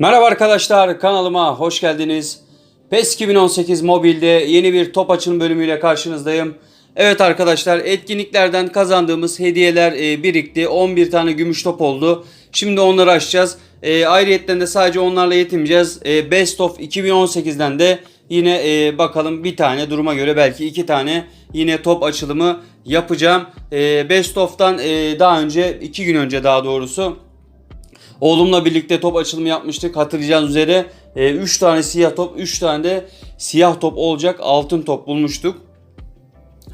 Merhaba arkadaşlar kanalıma hoş geldiniz. PES 2018 mobilde yeni bir top açılım bölümüyle karşınızdayım. Evet arkadaşlar etkinliklerden kazandığımız hediyeler e, birikti. 11 tane gümüş top oldu. Şimdi onları açacağız. E, ayrıyetten de sadece onlarla yetinmeyeceğiz. E, Best of 2018'den de yine e, bakalım bir tane duruma göre belki iki tane yine top açılımı yapacağım. Best of'tan daha önce iki gün önce daha doğrusu Oğlumla birlikte top açılımı yapmıştık. Hatırlayacağınız üzere 3 tane siyah top, 3 tane de siyah top olacak altın top bulmuştuk.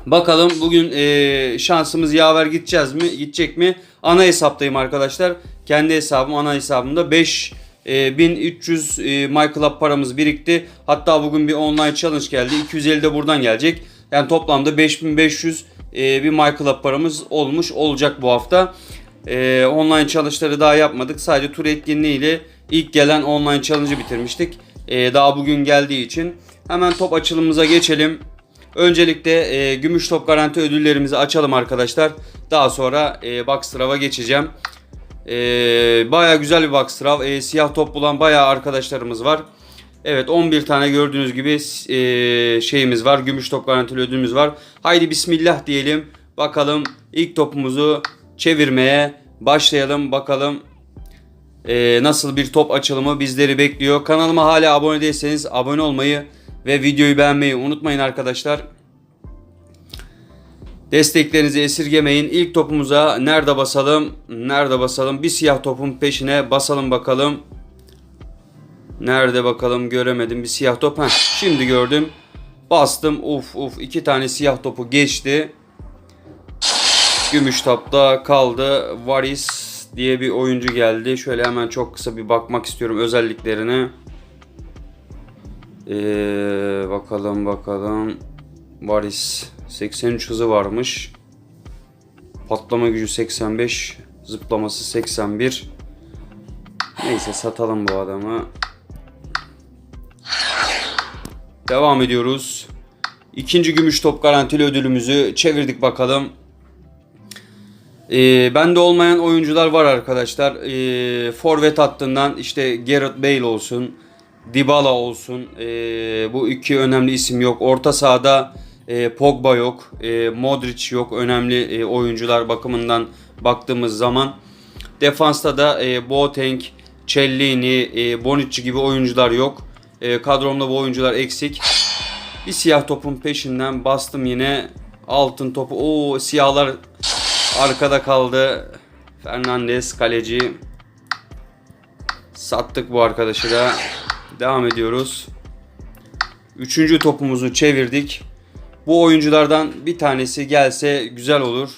Bakalım bugün e, şansımız yaver gideceğiz mi? Gidecek mi? Ana hesaptayım arkadaşlar. Kendi hesabım ana hesabımda 5 e, 1300 e, MyClub paramız birikti. Hatta bugün bir online challenge geldi. 250 de buradan gelecek. Yani toplamda 5500 e, bir MyClub paramız olmuş olacak bu hafta. E, online challenge'ları daha yapmadık. Sadece tur etkinliğiyle ilk gelen online challenge'ı bitirmiştik. E, daha bugün geldiği için. Hemen top açılımımıza geçelim. Öncelikle e, gümüş top garanti ödüllerimizi açalım arkadaşlar. Daha sonra e, Boxstrav'a geçeceğim. E, Baya güzel bir Boxstrav. E, siyah top bulan baya arkadaşlarımız var. Evet 11 tane gördüğünüz gibi e, şeyimiz var. Gümüş top garantili ödülümüz var. Haydi bismillah diyelim. Bakalım ilk topumuzu çevirmeye başlayalım. Bakalım e, nasıl bir top açılımı bizleri bekliyor. Kanalıma hala abone değilseniz abone olmayı ve videoyu beğenmeyi unutmayın arkadaşlar. Desteklerinizi esirgemeyin. İlk topumuza nerede basalım? Nerede basalım? Bir siyah topun peşine basalım bakalım. Nerede bakalım göremedim. Bir siyah top. Heh, şimdi gördüm. Bastım. Uf uf iki tane siyah topu geçti. Gümüş tapta kaldı. Varis diye bir oyuncu geldi. Şöyle hemen çok kısa bir bakmak istiyorum özelliklerine. Ee, bakalım bakalım. Varis 83 hızı varmış. Patlama gücü 85. Zıplaması 81. Neyse satalım bu adamı. Devam ediyoruz. İkinci gümüş top garantili ödülümüzü çevirdik bakalım. Ee, bende olmayan oyuncular var arkadaşlar. Ee, forvet hattından işte Gareth Bale olsun, Dybala olsun. Ee, bu iki önemli isim yok. Orta sahada e, Pogba yok, e, Modric yok. Önemli e, oyuncular bakımından baktığımız zaman. Defansta da e, Boateng, Cellini, e, Bonucci gibi oyuncular yok. E, kadromda bu oyuncular eksik. Bir siyah topun peşinden bastım yine. Altın topu. Oo siyahlar Arkada kaldı. Fernandez kaleci. Sattık bu arkadaşı da. Devam ediyoruz. Üçüncü topumuzu çevirdik. Bu oyunculardan bir tanesi gelse güzel olur.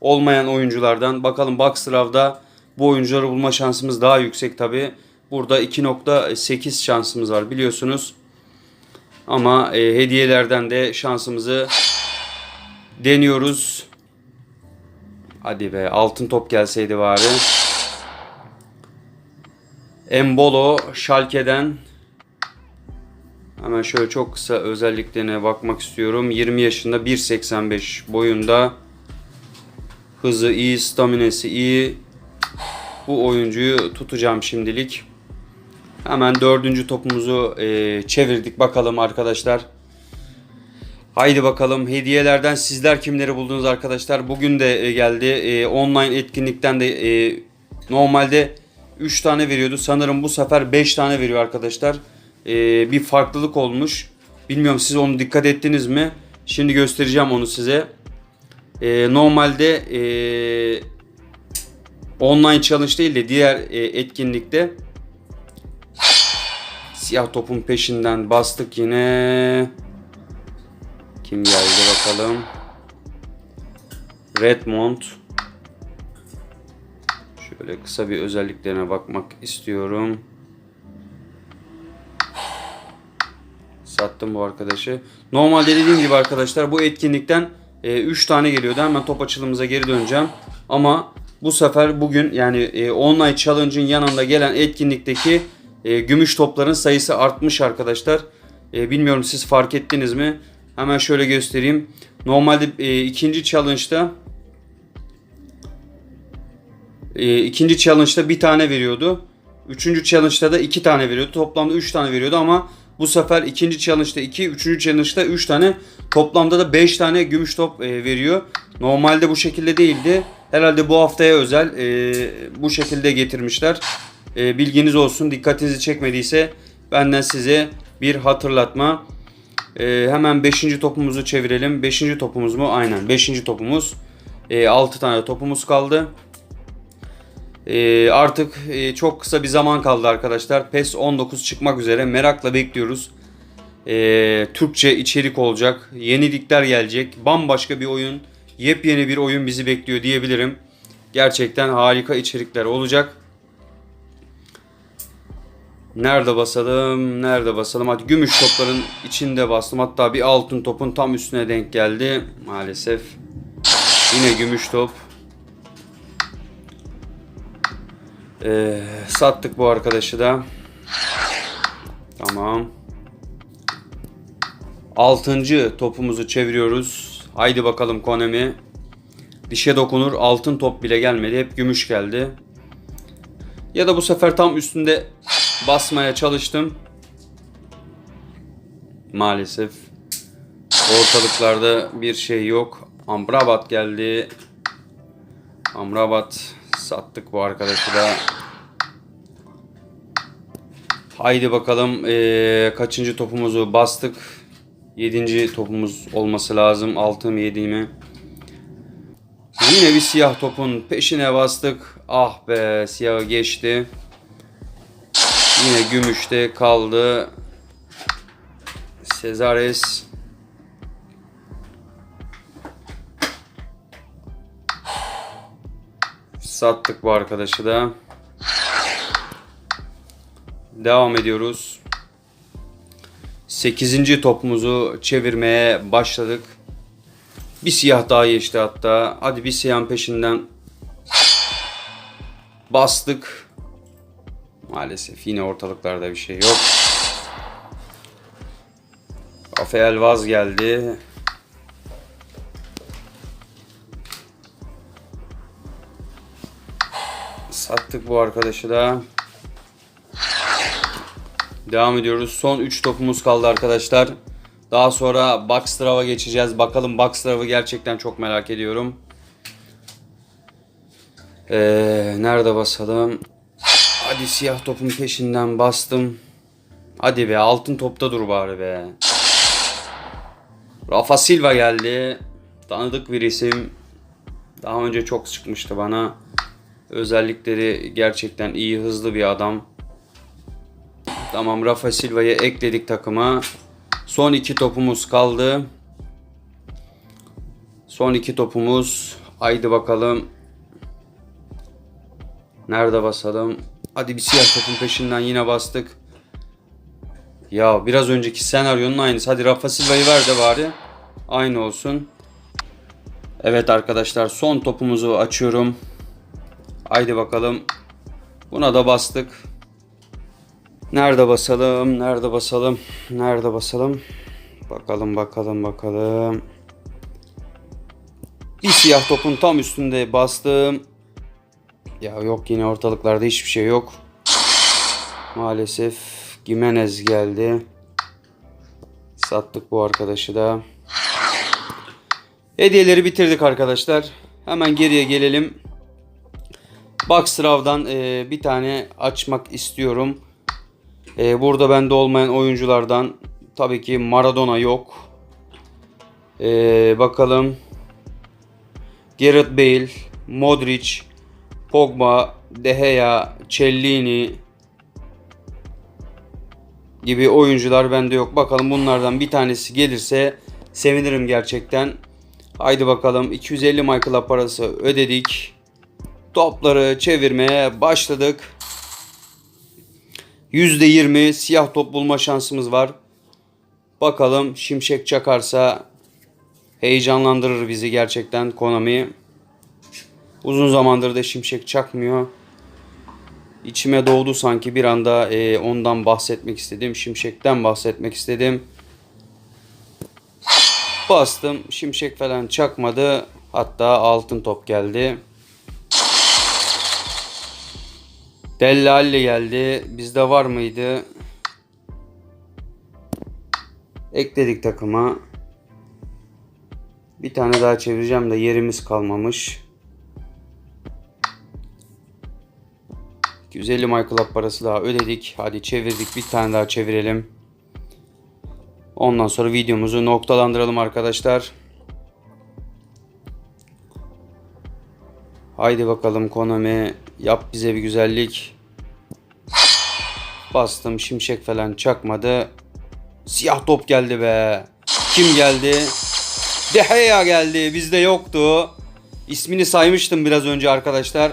Olmayan oyunculardan. Bakalım Boxstrav'da bu oyuncuları bulma şansımız daha yüksek tabi. Burada 2.8 şansımız var biliyorsunuz. Ama e, hediyelerden de şansımızı deniyoruz. Hadi be altın top gelseydi bari. Embolo Schalke'den Hemen şöyle çok kısa özelliklerine bakmak istiyorum. 20 yaşında 1.85 boyunda. Hızı iyi, staminesi iyi. Bu oyuncuyu tutacağım şimdilik. Hemen dördüncü topumuzu e, çevirdik bakalım arkadaşlar. Haydi bakalım hediyelerden sizler kimleri buldunuz arkadaşlar. Bugün de e, geldi. E, online etkinlikten de e, normalde 3 tane veriyordu. Sanırım bu sefer 5 tane veriyor arkadaşlar. E, bir farklılık olmuş. Bilmiyorum siz onu dikkat ettiniz mi? Şimdi göstereceğim onu size. E, normalde e, online challenge değil de diğer e, etkinlikte siyah topun peşinden bastık yine. Kim geldi bakalım. Redmond. Şöyle kısa bir özelliklerine bakmak istiyorum. Sattım bu arkadaşı. Normalde dediğim gibi arkadaşlar bu etkinlikten 3 e, tane geliyordu. Hemen top açılımıza geri döneceğim. Ama bu sefer bugün yani e, online challenge'ın yanında gelen etkinlikteki e, gümüş topların sayısı artmış arkadaşlar. E, bilmiyorum siz fark ettiniz mi? Hemen şöyle göstereyim. Normalde e, ikinci challenge'da e, ikinci challenge'da bir tane veriyordu. Üçüncü challenge'da da 2 tane veriyordu. Toplamda 3 tane veriyordu ama bu sefer ikinci challenge'da 2, üçüncü challenge'da 3 tane. Toplamda da 5 tane gümüş top e, veriyor. Normalde bu şekilde değildi. Herhalde bu haftaya özel e, bu şekilde getirmişler. E, bilginiz olsun. Dikkatinizi çekmediyse benden size bir hatırlatma. E, hemen 5. topumuzu çevirelim. 5. topumuz mu? Aynen 5. topumuz. E, 6 tane topumuz kaldı. E, artık e, çok kısa bir zaman kaldı arkadaşlar. PES 19 çıkmak üzere. Merakla bekliyoruz. E, Türkçe içerik olacak. Yenilikler gelecek. Bambaşka bir oyun. Yepyeni bir oyun bizi bekliyor diyebilirim. Gerçekten harika içerikler olacak. Nerede basalım? Nerede basalım? Hadi gümüş topların içinde bastım. Hatta bir altın topun tam üstüne denk geldi. Maalesef. Yine gümüş top. Ee, sattık bu arkadaşı da. Tamam. Altıncı topumuzu çeviriyoruz. Haydi bakalım Konami. Dişe dokunur. Altın top bile gelmedi. Hep gümüş geldi. Ya da bu sefer tam üstünde basmaya çalıştım. Maalesef. Ortalıklarda bir şey yok. Amrabat geldi. Amrabat sattık bu arkadaşı da. Haydi bakalım ee, kaçıncı topumuzu bastık. Yedinci topumuz olması lazım. Altı mı yedi mi? Yine bir siyah topun peşine bastık. Ah be siyahı geçti. Yine gümüşte kaldı. Cezares. Sattık bu arkadaşı da. Devam ediyoruz. 8. topumuzu çevirmeye başladık. Bir siyah daha geçti hatta. Hadi bir siyahın peşinden bastık. Maalesef yine ortalıklarda bir şey yok. Rafael Vaz geldi. Sattık bu arkadaşı da. Devam ediyoruz. Son 3 topumuz kaldı arkadaşlar. Daha sonra Boxstrav'a geçeceğiz. Bakalım Boxstrav'ı gerçekten çok merak ediyorum. Ee, nerede basalım? Hadi siyah topun peşinden bastım. Hadi be altın topta dur bari be. Rafa Silva geldi. Tanıdık bir isim. Daha önce çok çıkmıştı bana. Özellikleri gerçekten iyi, hızlı bir adam. Tamam Rafa Silva'yı ekledik takıma. Son iki topumuz kaldı. Son iki topumuz. Haydi bakalım. Nerede basalım? Hadi bir siyah topun peşinden yine bastık. Ya biraz önceki senaryonun aynısı. Hadi Rafa Silva'yı ver de bari. Aynı olsun. Evet arkadaşlar son topumuzu açıyorum. Haydi bakalım. Buna da bastık. Nerede basalım? Nerede basalım? Nerede basalım? Bakalım bakalım bakalım. Bir siyah topun tam üstünde bastım. Ya yok yine ortalıklarda hiçbir şey yok. Maalesef Gimenez geldi. Sattık bu arkadaşı da. Hediyeleri bitirdik arkadaşlar. Hemen geriye gelelim. Boxstrav'dan e, bir tane açmak istiyorum. E, burada bende olmayan oyunculardan tabii ki Maradona yok. E, bakalım. Gareth Bale, Modric, Pogba, De Gea, Cellini gibi oyuncular bende yok. Bakalım bunlardan bir tanesi gelirse sevinirim gerçekten. Haydi bakalım 250 Michael'a parası ödedik. Topları çevirmeye başladık. %20 siyah top bulma şansımız var. Bakalım şimşek çakarsa heyecanlandırır bizi gerçekten Konami. Uzun zamandır da şimşek çakmıyor. İçime doğdu sanki bir anda e, ondan bahsetmek istedim. Şimşekten bahsetmek istedim. Bastım. Şimşek falan çakmadı. Hatta altın top geldi. Dellalle geldi. Bizde var mıydı? Ekledik takıma. Bir tane daha çevireceğim de yerimiz kalmamış. 250 MyClub parası daha ödedik. Hadi çevirdik. Bir tane daha çevirelim. Ondan sonra videomuzu noktalandıralım arkadaşlar. Haydi bakalım Konami yap bize bir güzellik. Bastım şimşek falan çakmadı. Siyah top geldi be. Kim geldi? De Gea geldi. Bizde yoktu. İsmini saymıştım biraz önce arkadaşlar.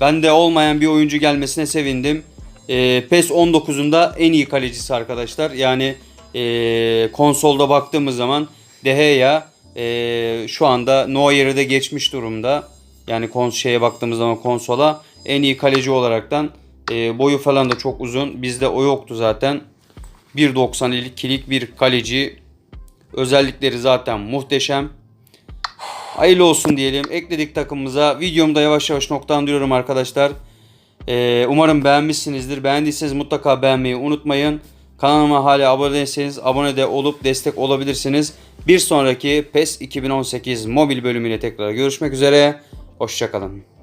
Bende olmayan bir oyuncu gelmesine sevindim. Ee, PES 19'un da en iyi kalecisi arkadaşlar. Yani ee, konsolda baktığımız zaman De Gea ee, şu anda Neuer'i de geçmiş durumda. Yani kon şeye baktığımız zaman konsola en iyi kaleci olaraktan ee, boyu falan da çok uzun. Bizde o yoktu zaten. 1.92'lik bir kaleci. Özellikleri zaten muhteşem. Hayırlı olsun diyelim. Ekledik takımımıza. Videomu da yavaş yavaş noktalandırıyorum arkadaşlar. Ee, umarım beğenmişsinizdir. Beğendiyseniz mutlaka beğenmeyi unutmayın. Kanalıma hala abone değilseniz abone de olup destek olabilirsiniz. Bir sonraki PES 2018 mobil bölümüyle tekrar görüşmek üzere. Hoşçakalın.